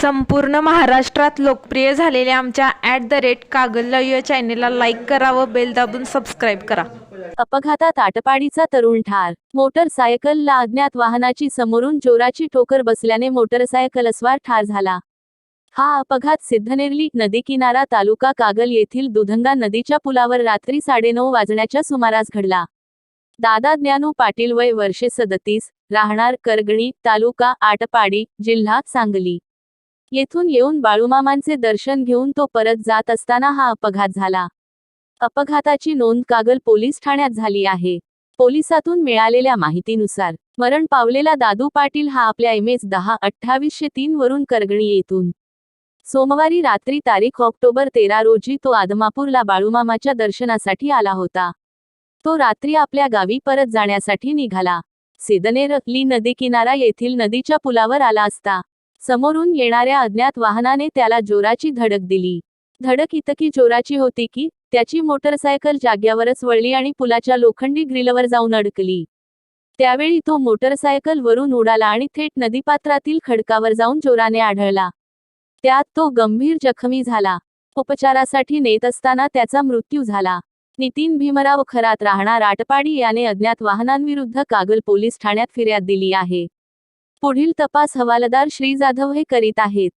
संपूर्ण महाराष्ट्रात लोकप्रिय झालेल्या आमच्या ॲट द रेट कागल या चॅनेलला लाईक करा व बेल दाबून सबस्क्राईब करा. अपघातात आटपाडीचा तरुण ठार. मोटरसायकलला अज्ञात वाहनाची समोरून जोराची ठोकर बसल्याने मोटरसायकलस्वार ठार झाला. हा अपघात सिद्धनेरली नदी किनारा तालुका कागल येथील दुधंगा नदीच्या पुलावर रात्री साडेनऊ वाजण्याच्या सुमारास घडला. दादा ज्ञानू पाटील वय वर्षे सदतीस राहणार करगणी तालुका आटपाडी जिल्हा सांगली. येथून येऊन बाळूमामांचे दर्शन घेऊन तो परत जात असताना हा अपघात झाला. अपघाताची नोंद कागल पोलीस ठाण्यात झाली आहे. पोलिसातून मिळालेल्या माहितीनुसार मरण पावलेला दादू पाटील हा आपल्या इमेज दहा अठ्ठावीसशे तीन वरून करगणी येथून. सोमवारी रात्री तारीख ऑक्टोबर तेरा रोजी तो आदमापूरला बाळूमामाच्या दर्शनासाठी आला होता. तो रात्री आपल्या गावी परत जाण्यासाठी निघाला. सिदनेरली नदी किनारा येथील नदीच्या पुलावर आला असता. समोरून येणाऱ्या अज्ञात वाहनाने त्याला जोराची धडक दिली. धडक इतकी जोराची होती की त्याची मोटरसायकल जाग्यावरच वळली आणि पुलाच्या लोखंडी ग्रिलवर जाऊन अडकली. त्यावेळी तो मोटरसायकल वरून उडाला आणि थेट नदीपात्रातील खडकावर जाऊन जोराने आढळला. त्यात तो गंभीर जखमी झाला. उपचारासाठी नेत असताना त्याचा मृत्यू झाला. नितीन भीमराव खरात राहणार आटपाडी याने अज्ञात वाहनांविरुद्ध कागल पोलीस ठाण्यात फिर्याद दिली आहे. पुढील तपास हवालदार श्री जाधव हे करीत आहेत.